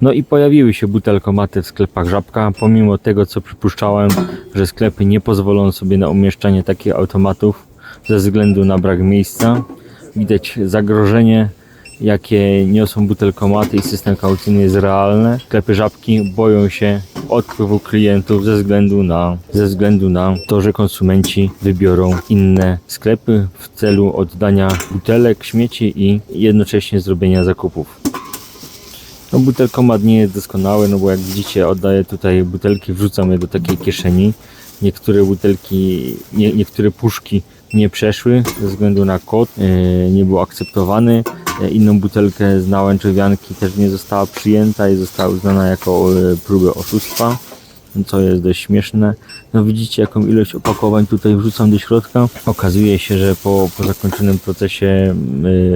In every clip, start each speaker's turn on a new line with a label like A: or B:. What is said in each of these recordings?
A: No i pojawiły się butelkomaty w sklepach Żabka, pomimo tego co przypuszczałem, że sklepy nie pozwolą sobie na umieszczanie takich automatów ze względu na brak miejsca. Widać zagrożenie, jakie niosą butelkomaty i system kaucyjny jest realne. Sklepy Żabki boją się odpływu klientów ze względu na, ze względu na to, że konsumenci wybiorą inne sklepy w celu oddania butelek, śmieci i jednocześnie zrobienia zakupów. No butelkomat nie jest doskonały, no bo jak widzicie oddaję tutaj butelki, wrzucam je do takiej kieszeni. Niektóre butelki, nie, niektóre puszki nie przeszły ze względu na kod, e, nie był akceptowany. E, Inną butelkę z nałęczowianki też nie została przyjęta i została uznana jako e, próbę oszustwa, co jest dość śmieszne. No widzicie jaką ilość opakowań tutaj wrzucam do środka. Okazuje się, że po, po zakończonym procesie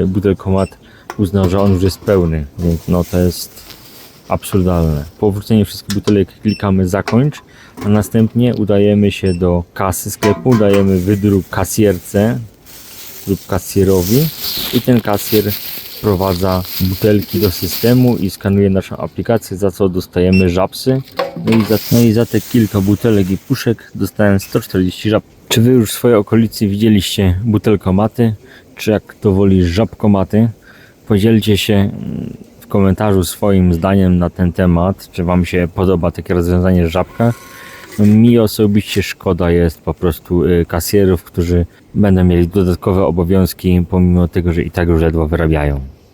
A: e, butelkomat uznał, że on już jest pełny, więc no to jest absurdalne. Po wrzuceniu wszystkich butelek klikamy zakończ, a następnie udajemy się do kasy sklepu, dajemy wydruk kasjerce lub kasjerowi i ten kasjer wprowadza butelki do systemu i skanuje naszą aplikację, za co dostajemy żabsy. No i za, no i za te kilka butelek i puszek dostałem 140 żab. Czy wy już w swojej okolicy widzieliście butelkomaty, czy jak to woli żabkomaty? Podzielcie się mm, w komentarzu swoim zdaniem na ten temat, czy Wam się podoba takie rozwiązanie w żabkach. No, mi osobiście szkoda jest po prostu y, kasjerów, którzy będą mieli dodatkowe obowiązki, pomimo tego, że i tak już ledwo wyrabiają.